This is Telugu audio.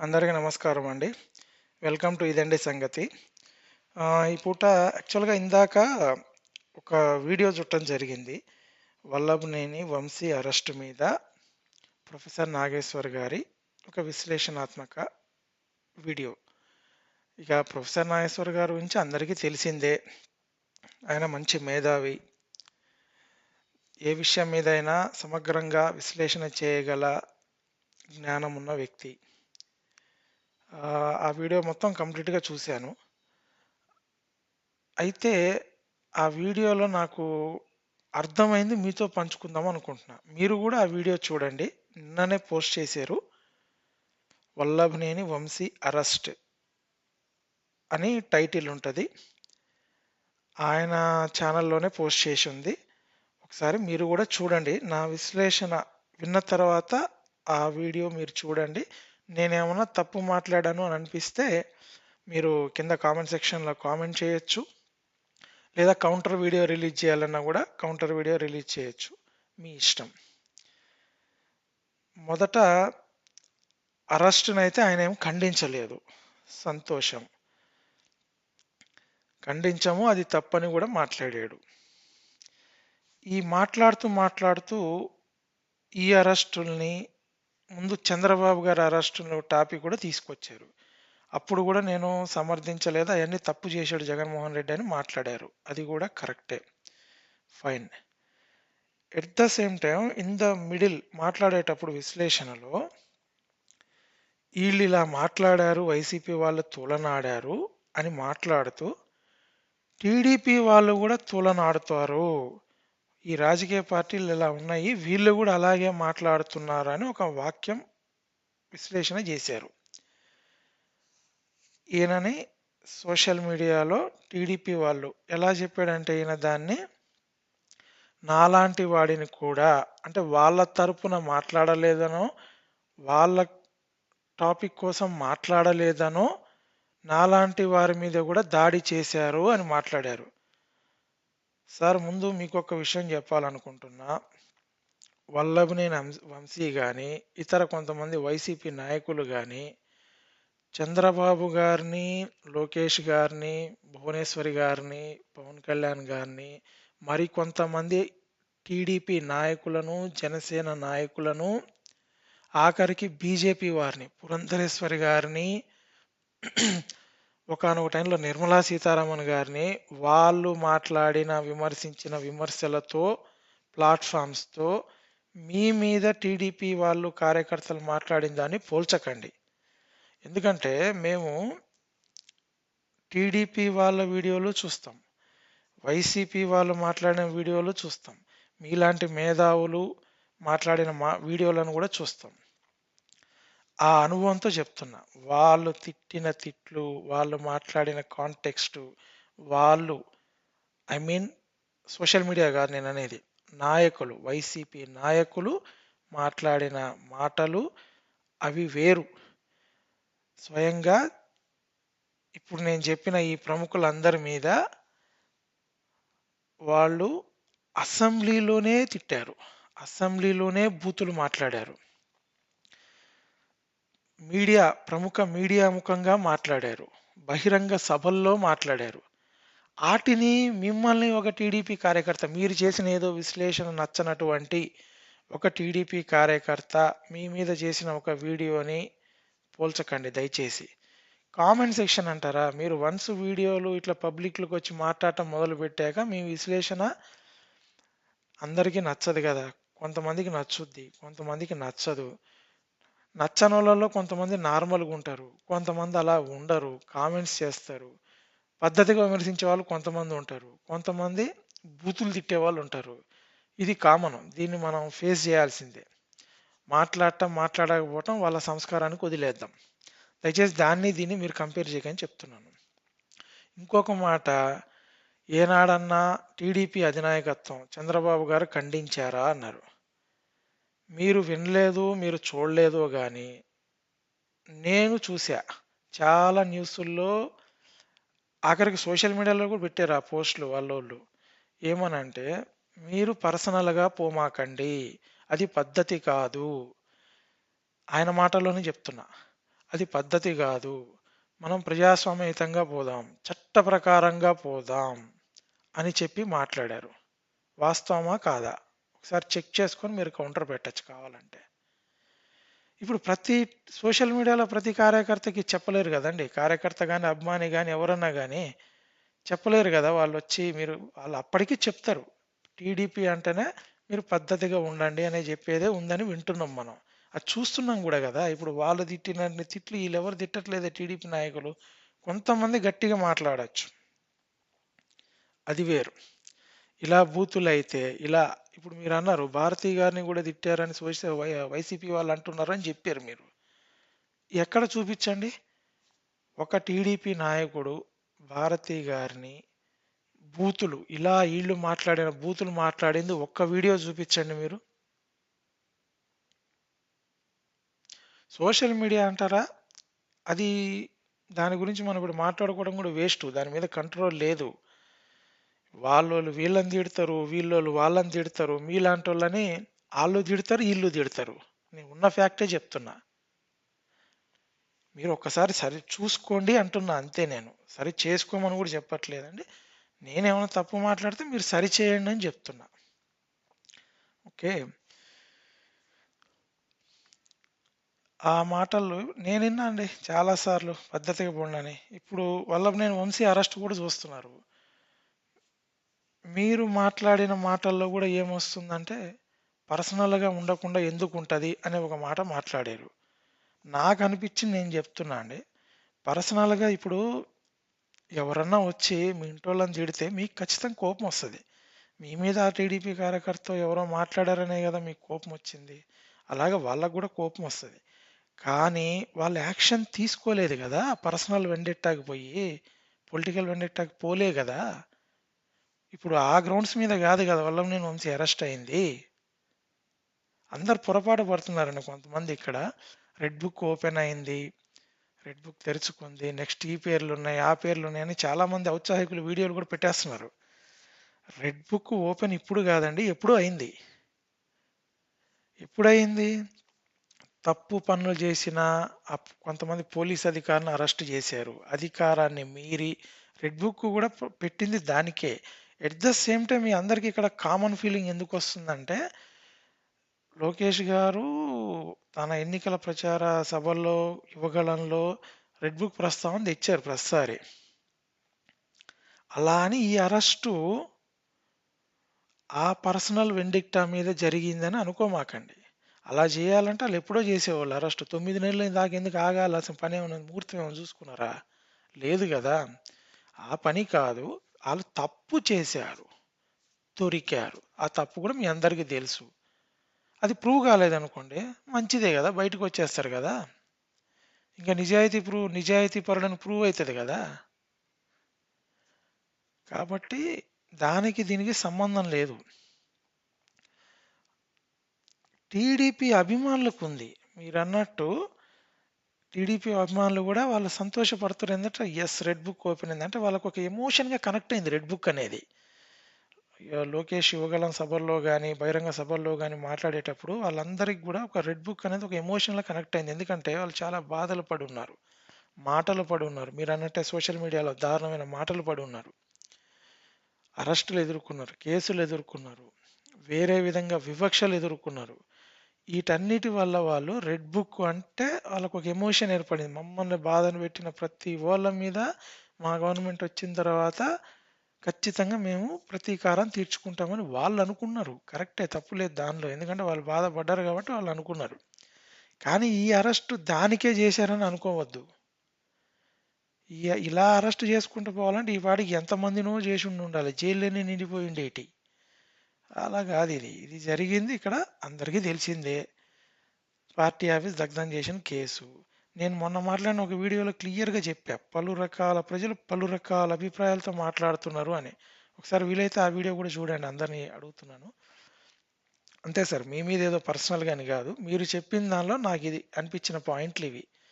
అందరికీ నమస్కారం అండి. వెల్కమ్ టు ఇదండి సంగతి. ఈ పూట యాక్చువల్గా ఇందాక ఒక వీడియో చుట్టం జరిగింది. వల్లభనేని వంశీ అరెస్ట్ మీద ప్రొఫెసర్ నాగేశ్వర్ గారి ఒక విశ్లేషణాత్మక వీడియో. ఇక ప్రొఫెసర్ నాగేశ్వర్ గారి గురించి అందరికీ తెలిసిందే. ఆయన మంచి మేధావి. ఏ విషయం మీదైనా సమగ్రంగా విశ్లేషణ చేయగల జ్ఞానం ఉన్న వ్యక్తి. ఆ, వీడియో మొత్తం కంప్లీట్గా చూశాను. అయితే ఆ వీడియోలో నాకు అర్థమైంది మీతో పంచుకుందాం అనుకుంటున్నా. మీరు కూడా ఆ వీడియో చూడండి. నిన్ననే పోస్ట్ చేశారు. వల్లభనేని వంశీ అరెస్ట్ అని టైటిల్ ఉంటుంది. ఆయన ఛానల్లోనే పోస్ట్ చేసి ఉంది. ఒకసారి మీరు కూడా చూడండి. నా విశ్లేషణ విన్న తర్వాత ఆ వీడియో మీరు చూడండి. నేనేమన్నా తప్పు మాట్లాడాను అని అనిపిస్తే మీరు కింద కామెంట్ సెక్షన్లో కామెంట్ చేయొచ్చు. లేదా కౌంటర్ వీడియో రిలీజ్ చేయాలన్నా కూడా కౌంటర్ వీడియో రిలీజ్ చేయొచ్చు. మీ ఇష్టం. మొదట అరెస్ట్ని అయితే ఆయన ఏం ఖండించలేదు. సంతోషం. ఖండించము అది తప్పని కూడా మాట్లాడాడు. ఈ మాట్లాడుతూ మాట్లాడుతూ ఈ అరెస్టుల్ని ముందు చంద్రబాబు గారు అరెస్టులో టాపిక్ కూడా తీసుకొచ్చారు. అప్పుడు కూడా నేను సమర్థించలేదు. అవన్నీ తప్పు చేశాడు జగన్మోహన్ రెడ్డి అని మాట్లాడారు. అది కూడా కరెక్టే. Fine. At the same time in the middle మాట్లాడేటప్పుడు విశ్లేషణలో వీళ్ళు ఇలా మాట్లాడారు వైసీపీ వాళ్ళు తులనాడారు అని మాట్లాడుతూ టీడీపీ వాళ్ళు కూడా తులనాడుతారు. ఈ రాజకీయ పార్టీలు ఇలా ఉన్నాయి వీళ్ళు కూడా అలాగే మాట్లాడుతున్నారు అని ఒక వాక్యం విశ్లేషణ చేశారు. ఈయనని సోషల్ మీడియాలో టీడీపీ వాళ్ళు ఎలా చెప్పాడంటే ఈయన దాన్ని నాలాంటి వాడిని కూడా అంటే వాళ్ళ తరపున మాట్లాడలేదనో వాళ్ళ టాపిక్ కోసం మాట్లాడలేదనో నాలాంటి వారి మీద కూడా దాడి చేశారు అని మాట్లాడారు. సార్ ముందు మీకు ఒక విషయం చెప్పాలనుకుంటున్నా. వల్లభనేని వంశీ కానీ ఇతర కొంతమంది వైసీపీ నాయకులు కానీ చంద్రబాబు గారిని లోకేష్ గారిని భువనేశ్వరి గారిని పవన్ కళ్యాణ్ గారిని మరి కొంతమంది టీడీపీ నాయకులను జనసేన నాయకులను ఆఖరికి బీజేపీ వారిని పురంధరేశ్వరి గారిని ఒకనొక టైంలో నిర్మలా సీతారామన్ గారిని వాళ్ళు మాట్లాడిన విమర్శించిన విమర్శలతో ప్లాట్ఫామ్స్తో మీ మీద టీడీపీ వాళ్ళు కార్యకర్తలు మాట్లాడిన దాన్ని పోల్చకండి. ఎందుకంటే మేము టీడీపీ వాళ్ళ వీడియోలు చూస్తాం. వైసీపీ వాళ్ళు మాట్లాడిన వీడియోలు చూస్తాం. మీలాంటి మేధావులు మాట్లాడిన మా వీడియోలను కూడా చూస్తాం. ఆ అనుభవంతో చెప్తున్నా. వాళ్ళు తిట్టిన తిట్లు వాళ్ళు మాట్లాడిన కాంటెక్స్ట్ వాళ్ళు ఐ మీన్ సోషల్ మీడియా కాదు నేను అనేది నాయకులు వైసీపీ నాయకులు మాట్లాడిన మాటలు అవి వేరు. స్వయంగా ఇప్పుడు నేను చెప్పిన ఈ ప్రముఖులందరి మీద వాళ్ళు అసెంబ్లీలోనే తిట్టారు. అసెంబ్లీలోనే బూతులు మాట్లాడారు. మీడియా ప్రముఖ మీడియా ముఖంగా మాట్లాడారు. బహిరంగ సభల్లో మాట్లాడారు. వాటిని మిమ్మల్ని ఒక టీడీపీ కార్యకర్త మీరు చేసిన ఏదో విశ్లేషణ నచ్చనటువంటి ఒక టీడీపీ కార్యకర్త మీ మీద చేసిన ఒక వీడియోని పోల్చకండి దయచేసి. కామెంట్ సెక్షన్ అంటారా? మీరు వన్స్ వీడియోలు ఇట్లా పబ్లిక్లోకి వచ్చి మాట్లాడటం మొదలు పెట్టాక మీ విశ్లేషణ అందరికీ నచ్చదు కదా. కొంతమందికి నచ్చుద్ది కొంతమందికి నచ్చదు. నచ్చని వాళ్ళలో కొంతమంది నార్మల్గా ఉంటారు కొంతమంది అలా ఉండరు కామెంట్స్ చేస్తారు. పద్ధతిగా విమర్శించే వాళ్ళు కొంతమంది ఉంటారు కొంతమంది బూతులు తిట్టే వాళ్ళు ఉంటారు. ఇది కామన్. దీన్ని మనం ఫేస్ చేయాల్సిందే. మాట్లాడటం మాట్లాడకపోవటం వాళ్ళ సంస్కారానికి వదిలేద్దాం. దయచేసి దాన్ని దీన్ని మీరు కంపేర్ చేయకని చెప్తున్నాను. ఇంకొక మాట ఏనాడన్నా టీడీపీ అధినాయకత్వం చంద్రబాబు గారు ఖండించారా అన్నారు. మీరు వినలేదు మీరు చూడలేదో కానీ నేను చూసా. చాలా న్యూస్ల్లో ఆఖరికి సోషల్ మీడియాలో కూడా పెట్టారు ఆ పోస్టులు వాళ్ళోళ్ళు. ఏమనంటే మీరు పర్సనల్గా పోమాకండి. అది పద్ధతి కాదు. ఆయన మాటల్లోనే చెప్తున్నా. అది పద్ధతి కాదు. మనం ప్రజాస్వామ్యయుతంగా పోదాం. చట్ట ప్రకారంగా పోదాం అని చెప్పి మాట్లాడారు. వాస్తవమా కాదా? ఒకసారి చెక్ చేసుకొని మీరు కౌంటర్ పెట్టచ్చు కావాలంటే. ఇప్పుడు ప్రతి సోషల్ మీడియాలో ప్రతి కార్యకర్తకి చెప్పలేరు కదండి. కార్యకర్త కానీ అభిమాని కానీ ఎవరన్నా కానీ చెప్పలేరు కదా. వాళ్ళు వచ్చి మీరు వాళ్ళు అప్పటికీ చెప్తారు. టీడీపీ అంటేనే మీరు పద్ధతిగా ఉండండి అనే చెప్పేదే ఉందని వింటున్నాం మనం. అది చూస్తున్నాం కూడా కదా. ఇప్పుడు వాళ్ళు తిట్టిన తిట్లు వీళ్ళు ఎవరు తిట్టట్లేదు టీడీపీ నాయకులు? కొంతమంది గట్టిగా మాట్లాడచ్చు. అది వేరు. ఇలా బూతులు అయితే ఇలా ఇప్పుడు మీరు అన్నారు భారతీ గారిని కూడా తిట్టారని వైసీపీ వాళ్ళు అంటున్నారు అని చెప్పారు మీరు. ఎక్కడ చూపించండి? ఒక టీడీపీ నాయకుడు భారతీ గారిని బూతులు ఇలా వీళ్ళు మాట్లాడిన బూతులు మాట్లాడింది ఒక్క వీడియో చూపించండి మీరు. సోషల్ మీడియా అంటారా? అది దాని గురించి మనం ఇప్పుడు మాట్లాడుకోవడం కూడా వేస్ట్ దాని మీద కంట్రోల్ లేదు. వాళ్ళోళ్ళు వీళ్ళని తిడతారు వీళ్ళోళ్ళు వాళ్ళని తిడతారు మీలాంటి వాళ్ళని వాళ్ళు తిడతారు వీళ్ళు తిడతారు. నేను ఉన్న ఫ్యాక్టే చెప్తున్నా. మీరు ఒక్కసారి సరి చూసుకోండి అంటున్నా అంతే నేను. సరి చేసుకోమని కూడా చెప్పట్లేదండి. నేనేమైనా తప్పు మాట్లాడితే మీరు సరి చేయండి అని చెప్తున్నా. ఓకే? ఆ మాటలు నేను విన్నా అండి చాలాసార్లు పద్ధతిగా పోండని ఇప్పుడు వల్ల నేను వంశీ అరెస్ట్ కూడా చూస్తున్నారు. మీరు మాట్లాడిన మాటల్లో కూడా ఏమొస్తుందంటే పర్సనల్గా ఉండకుండా ఎందుకు ఉంటుంది అనే ఒక మాట మాట్లాడారు. నాకు అనిపించింది నేను చెప్తున్నా అండి. పర్సనల్గా ఇప్పుడు ఎవరన్నా వచ్చి మీ ఇంటోళ్ళని తిడితే మీకు ఖచ్చితంగా కోపం వస్తుంది. మీ మీద ఆ టీడీపీ కార్యకర్త ఎవరో మాట్లాడారనే కదా మీకు కోపం వచ్చింది. అలాగే వాళ్ళకు కూడా కోపం వస్తుంది. కానీ వాళ్ళు యాక్షన్ తీసుకోలేదు కదా పర్సనల్ వెండెట్టాకి పోయి పొలిటికల్ వెండెట్టాకి పోలే కదా. ఇప్పుడు ఆ గ్రౌండ్స్ మీద కాదు కదా వల్ల నేను వంశీ అరెస్ట్ అయింది. అందరు పొరపాటు పడుతున్నారండి కొంతమంది ఇక్కడ. రెడ్ బుక్ ఓపెన్ అయింది. రెడ్ బుక్ తెరుచుకుంది. నెక్స్ట్ ఈ పేర్లు ఉన్నాయి ఆ పేర్లు ఉన్నాయని చాలా మంది ఔత్సాహికులు వీడియోలు కూడా పెట్టేస్తున్నారు. రెడ్ బుక్ ఓపెన్ ఇప్పుడు కాదండి ఎప్పుడు అయింది. ఎప్పుడయింది? తప్పు పనులు చేసిన కొంతమంది పోలీస్ అధికారులను అరెస్ట్ చేశారు. అధికారాన్ని మీరి రెడ్ బుక్ కూడా పెట్టింది దానికే. ఎట్ ద సేమ్ టైం మీ అందరికీ ఇక్కడ కామన్ ఫీలింగ్ ఎందుకు వస్తుందంటే లోకేష్ గారు తన ఎన్నికల ప్రచార సభల్లో యువగళంలో రెడ్ బుక్ ప్రస్తావన తెచ్చారు ప్రతిసారి. అలా అని ఈ అరెస్టు ఆ పర్సనల్ వెండిక్టా మీద జరిగిందని అనుకోమాకండి. అలా చేయాలంటే వాళ్ళు ఎప్పుడో చేసేవాళ్ళు అరెస్ట్. తొమ్మిది నెలలు దాకా ఎందుకు ఆగాలి? అసలు పని ఏమైనా ముహూర్తం ఏమైనా చూసుకున్నారా? లేదు కదా. ఆ పని కాదు. వాళ్ళు తప్పు చేశారు దొరికారు. ఆ తప్పు కూడా మీ అందరికీ తెలుసు. అది ప్రూవ్ కాలేదనుకోండి మంచిదే కదా బయటకు వచ్చేస్తారు కదా. ఇంకా నిజాయితీ ప్రూవ్ నిజాయితీ పరులను ప్రూవ్ అవుతుంది కదా. కాబట్టి దానికి దీనికి సంబంధం లేదు. టీడీపీ అభిమానులకు ఉంది. మీరు అన్నట్టు టీడీపీ అభిమానులు కూడా వాళ్ళు సంతోషపడుతున్నారు. ఏంటంటే ఎస్ రెడ్ బుక్ ఓపెన్ అయింది. అంటే వాళ్ళకు ఒక ఎమోషన్గా కనెక్ట్ అయింది రెడ్ బుక్ అనేది. లోకేష్ యువగలం సభల్లో కానీ బహిరంగ సభల్లో కానీ మాట్లాడేటప్పుడు వాళ్ళందరికీ కూడా ఒక రెడ్ బుక్ అనేది ఒక ఎమోషన్లో కనెక్ట్ అయింది. ఎందుకంటే వాళ్ళు చాలా బాధలు పడి ఉన్నారు మాటలు పడి ఉన్నారు మీరు అన్నట్టే సోషల్ మీడియాలో దారుణమైన మాటలు పడి ఉన్నారు అరెస్టులు ఎదుర్కొన్నారు. కేసులు ఎదుర్కొన్నారు. వేరే విధంగా వివక్షలు ఎదుర్కొన్నారు. వీటన్నిటి వల్ల వాళ్ళు రెడ్ బుక్ అంటే వాళ్ళకు ఒక ఎమోషన్ ఏర్పడింది. మమ్మల్ని బాధను పెట్టిన ప్రతి వాళ్ళ మీద మా గవర్నమెంట్ వచ్చిన తర్వాత ఖచ్చితంగా మేము ప్రతీకారం తీర్చుకుంటామని వాళ్ళు అనుకున్నారు. కరెక్టే తప్పులేదు దానిలో. ఎందుకంటే వాళ్ళు బాధపడ్డారు కాబట్టి వాళ్ళు అనుకున్నారు. కానీ ఈ అరెస్ట్ దానికే చేశారని అనుకోవద్దు. ఇలా అరెస్ట్ చేసుకుంటూ పోవాలంటే ఈ వాడికి ఎంతమందినో చేసి ఉండి ఉండాలి. జైల్లోనే నిండిపోయి ఉండేటి. అలా కాదు ఇది. ఇది జరిగింది ఇక్కడ అందరికీ తెలిసిందే. పార్టీ ఆఫీస్ దగ్ధం చేసిన కేసు. నేను మొన్న మాట్లాడిన ఒక వీడియోలో క్లియర్గా చెప్పా. పలు రకాల ప్రజలు పలు రకాల అభిప్రాయాలతో మాట్లాడుతున్నారు అని. ఒకసారి వీలైతే ఆ వీడియో కూడా చూడండి అందరినీ అడుగుతున్నాను. అంతే సార్ మీ మీద ఏదో పర్సనల్గా అని కాదు. మీరు చెప్పిన దానిలో నాకు ఇది అనిపించిన పాయింట్లు ఇవి.